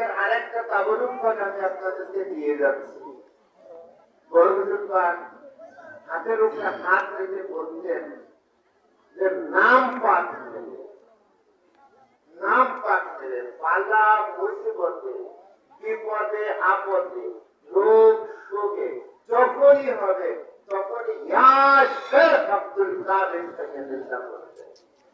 পাকের আরেকটা পাক আমি আপনাদেরকে দিয়ে যাচ্ছি। বড় হাতের উপরে হাত রেখে বলছেন যে, নাম নেবে নাম পাক নেবে পালা মুসিবতে, বিপদে, আপদে, রোগ, শোকে, যখনই হবে, তখনই আব্দুল কাদের থেকে নেশা করবে।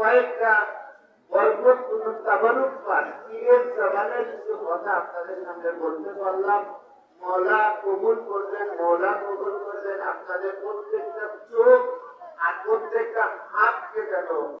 কয়েকটা কিছু কথা আপনাদের সামনে বলতে পারলাম। মৌলা কবুল করলেন, মৌলা কবুল করলেন। আপনাদের প্রত্যেকটা চোখ